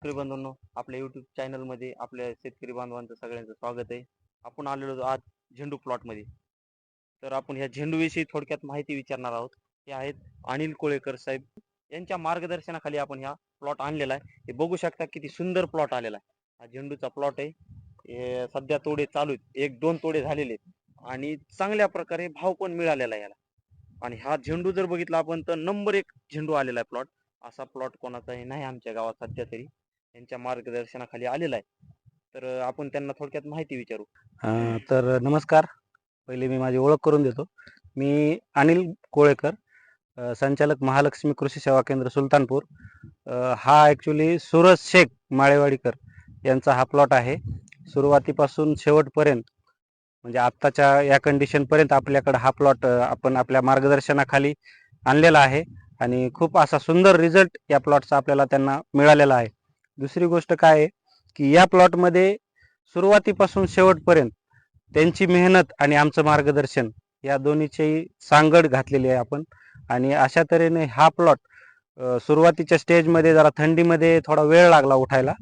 शेतकरी बांधवांनो आपल्या युट्यूब चॅनलमध्ये आपल्या शेतकरी बांधवांचं सगळ्यांचं स्वागत आहे. आपण आलेलो आज झेंडू प्लॉटमध्ये. तर आपण ह्या झेंडू विषयी थोडक्यात माहिती विचारणार आहोत. हे आहेत अनिल कोळेकर साहेब. यांच्या मार्गदर्शनाखाली आपण ह्या प्लॉट आणलेला आहे. हे बघू शकता किती सुंदर प्लॉट आलेला आहे. हा झेंडूचा प्लॉट आहे. सध्या तोडे चालू आहेत. एक दोन तोडे झालेले आणि चांगल्या प्रकारे भाव पण मिळालेला आहे याला. आणि हा झेंडू जर बघितला आपण तर नंबर एक झेंडू आलेला आहे प्लॉट असा प्लॉट कोणाचाही नाही आमच्या गावात सध्या तरी. यांच्या मार्गदर्शनाखाली आलेला आहे. तर आपण त्यांना थोडक्यात माहिती विचारू. अं, तर नमस्कार. पहिले मी माझी ओळख करून देतो. मी अनिल कोळेकर अं, संचालक महालक्ष्मी कृषी सेवा केंद्र सुलतानपूर. अं, हा ॲक्च्युली सूरज शेख माळेवाडीकर यांचा हा प्लॉट आहे. सुरुवातीपासून शेवटपर्यंत म्हणजे आत्ताच्या या कंडिशनपर्यंत आपल्याकडं हा प्लॉट आपण आपल्या मार्गदर्शनाखाली आणलेला आहे. आणि खूप असा सुंदर रिझल्ट या प्लॉटचा आपल्याला त्यांना मिळालेला आहे. दुसरी गोष्ट काय आहे की या प्लॉटमध्ये सुरुवातीपासून शेवटपर्यंत त्यांची मेहनत आणि आमचं मार्गदर्शन या दोन्हीची सांगड घातलेली आहे आपण. आणि अशा तऱ्हेने हा प्लॉट सुरुवातीच्या स्टेजमध्ये जरा थंडीमध्ये थोडा वेळ लागला उठायला.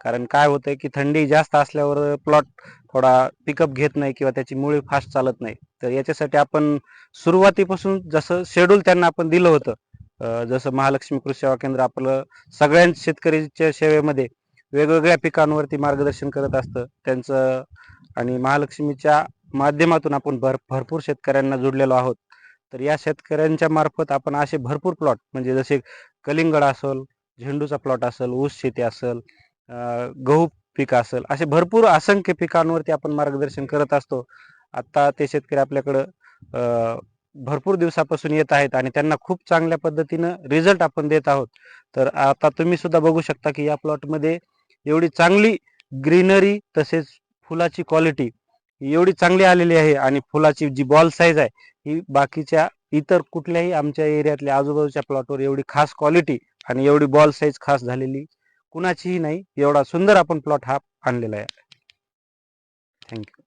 कारण काय होतंय की थंडी जास्त असल्यावर प्लॉट थोडा पिकअप घेत नाही किंवा त्याची मुळी फास्ट चालत नाही. तर याच्यासाठी आपण सुरुवातीपासून जसं शेड्यूल त्यांना आपण दिलं होतं जसं महालक्ष्मी कृषी सेवा केंद्र आपलं सगळ्याच शेतकरीच्या सेवेमध्ये वेगवेगळ्या पिकांवरती मार्गदर्शन करत असतं. त्यांचं आणि महालक्ष्मीच्या माध्यमातून आपण भर भरपूर शेतकऱ्यांना जुडलेलो आहोत. तर या शेतकऱ्यांच्या मार्फत आपण असे भरपूर प्लॉट म्हणजे जसे कलिंगड असेल झेंडूचा प्लॉट असेल ऊस शेती असेल गहू पीक असेल असे भरपूर असंख्य पिकांवरती आपण मार्गदर्शन करत असतो. आता ते शेतकरी आपल्याकडं भरपूर दिवसापासून येत आहेत आणि त्यांना खूप चांगल्या पद्धतीनं रिझल्ट आपण देत आहोत. तर आता तुम्ही सुद्धा बघू शकता की या प्लॉटमध्ये एवढी चांगली ग्रीनरी तसेच फुलाची क्वालिटी एवढी चांगली आलेली आहे आणि फुलाची जी बॉल साईज आहे ही बाकीच्या इतर कुठल्याही आमच्या एरियातल्या आजूबाजूच्या प्लॉटवर एवढी खास क्वालिटी आणि एवढी बॉल साईज खास झालेली कुणाचीही नाही. एवढा सुंदर आपण प्लॉट हा आणलेला आहे. थँक्यू